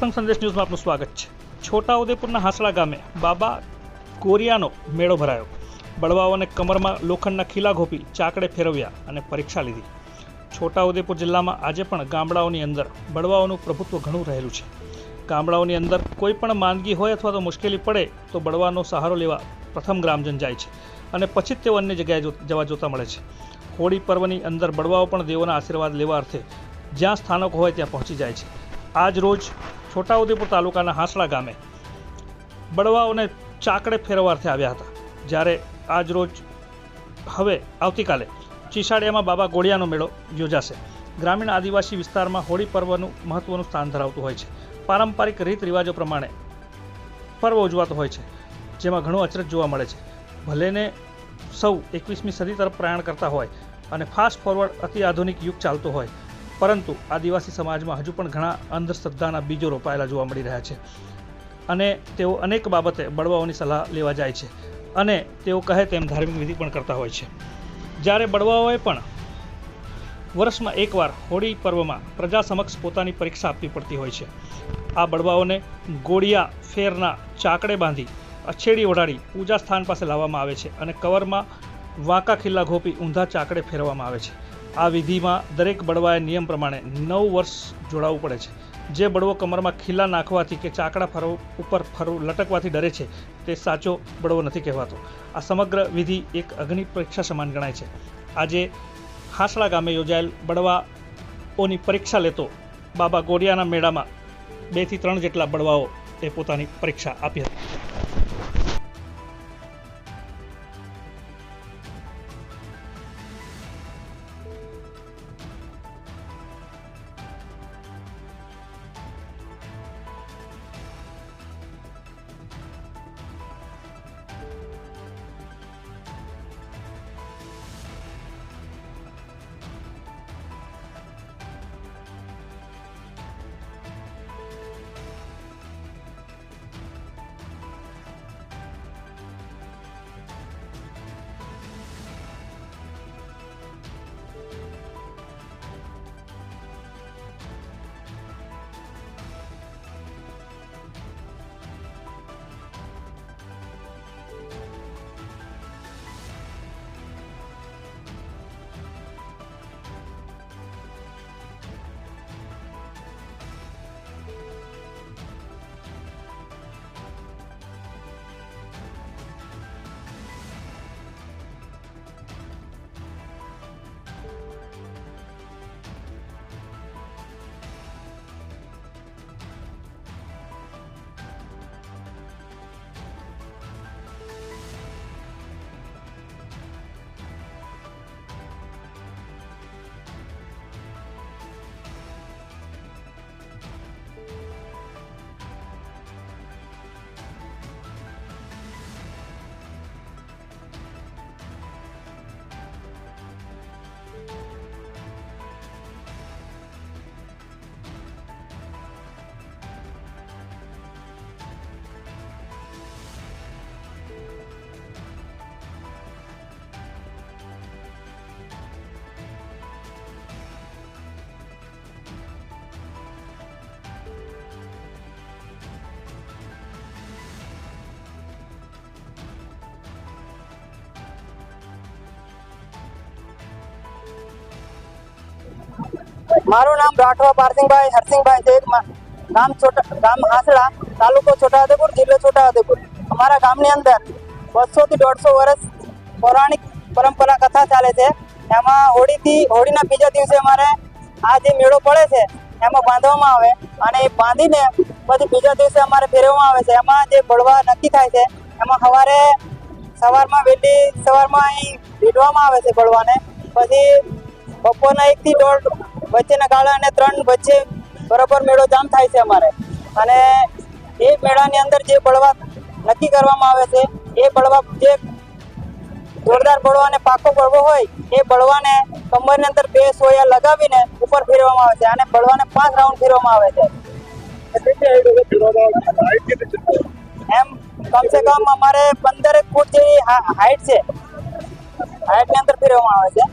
પ્રસંગ સંદેશ ન્યૂઝમાં આપનું સ્વાગત છે. છોટાઉદેપુરના હાંસળા ગામે બાબા કોરિયાનો મેળો ભરાયો. બળવાઓને કમરમાં લોખંડના ખીલા ઘોપી ચાકડે ફેરવ્યા અને પરીક્ષા લીધી. છોટાઉદેપુર જિલ્લામાં આજે પણ ગામડાઓની અંદર બળવાઓનું પ્રભુત્વ ઘણું રહેલું છે. ગામડાઓની અંદર કોઈ પણ માંદગી હોય અથવા તો મુશ્કેલી પડે તો બળવાનો સહારો લેવા પ્રથમ ગ્રામજન જાય છે અને પછી જ તેઓ અન્ય જગ્યાએ જવા જોતા મળે છે. હોળી પર્વની અંદર બળવાઓ પણ દેવોના આશીર્વાદ લેવા અર્થે જ્યાં સ્થાનક હોય ત્યાં પહોંચી જાય છે. આજ રોજ છોટાઉદેપુર તાલુકાના હાંસળા ગામે બળવાઓને ચાકડે ફેરવારથી આવ્યા હતા. જ્યારે આજ રોજ હવે આવતીકાલે ચીસાડિયામાં બાબા ગોળિયાનો મેળો યોજાશે. ગ્રામીણ આદિવાસી વિસ્તારમાં હોળી પર્વનું મહત્ત્વનું સ્થાન ધરાવતું હોય છે. પારંપરિક રીત રિવાજો પ્રમાણે પર્વ ઉજવાતો હોય છે, જેમાં ઘણું અચરજ જોવા મળે છે. ભલેને સૌ એકવીસમી સદી તરફ પ્રયાણ કરતા હોય અને ફાસ્ટ ફોરવર્ડ અતિ આધુનિક યુગ ચાલતો હોય પરંતુ આદિવાસી સમાજમાં હજુ પણ ઘણા અંધશ્રદ્ધાના બીજો રોપાયેલા જોવા મળી રહ્યા છે. અને તેઓ અનેક બાબતે બળવાઓની સલાહ લેવા જાય છે અને તેઓ કહે તેમ ધાર્મિક વિધિ પણ કરતા હોય છે. જ્યારે બળવાઓએ પણ વર્ષમાં એકવાર હોળી પર્વમાં પ્રજા સમક્ષ પોતાની પરીક્ષા આપવી પડતી હોય છે. આ બળવાઓને ગોળિયા ફેરના ચાકડે બાંધી અછેડી ઓઢાડી પૂજા સ્થાન પાસે લાવવામાં આવે છે અને કવરમાં વાંકા ખિલ્લા ઘોપી ઊંધા ચાકડે ફેરવવામાં આવે છે. આ વિધિમાં દરેક બળવાએ નિયમ પ્રમાણે નવ વર્ષ જોડાવવું પડે છે. જે બળવો કમરમાં ખીલા નાખવાથી કે ચાકડા ફરવ ઉપર ફરવું લટકવાથી ડરે છે, તે સાચો બળવો નથી કહેવાતો. આ સમગ્ર વિધિ એક અગ્નિ પરીક્ષા સમાન ગણાય છે. આજે હાસડા ગામે યોજાયેલ બળવાઓની પરીક્ષા લેતો બાબા ગોરિયાના મેળામાં બેથી ત્રણ જેટલા બળવાઓ એ પોતાની પરીક્ષા આપી હતી. મારું નામ રાઠવા પારસિંગભાઈ હરસિંગભાઈ છે ગામ છોટા ગામ હાસડા તાલુકો છોટાઉદેપુર, જિલ્લો છોટાઉદેપુર. અમારા ગામની અંદર બસોથી દોઢસો વર્ષ પૌરાણિક પરંપરા કથા ચાલે છે. એમાં હોળીથી, હોળીના બીજા દિવસે અમારે આ જે મેળો પડે છે, એમાં બાંધવામાં આવે અને એ બાંધીને પછી બીજા દિવસે અમારે ફેરવવામાં આવે છે. એમાં જે બળવા નક્કી થાય છે, એમાં સવારે સવારમાં વહેલી સવારમાં અહીં ભીડવામાં આવે છે બળવાને. પછી બપોરના એક થી દોઢ વચ્ચેના ગાળા અને ત્રણ વચ્ચે બરોબર મેળો જામ થાય છે અમારે. અને એ મેળાની અંદર જે બળવા નક્કી કરવામાં આવે છે, એ બળવા જે જોરદાર બળવા અને પાકો બળવો હોય, એ બળવાને કમરની અંદર બે સોયા લગાવીને ઉપર ફેરવામાં આવે છે અને બળવાને પાંચ રાઉન્ડ ફેરવામાં આવે છે. એમ કમસે કમ અમારે પંદર ફૂટ જેવી હાઈટ છે. હાઈટની અંદર ફેરવામાં આવે છે.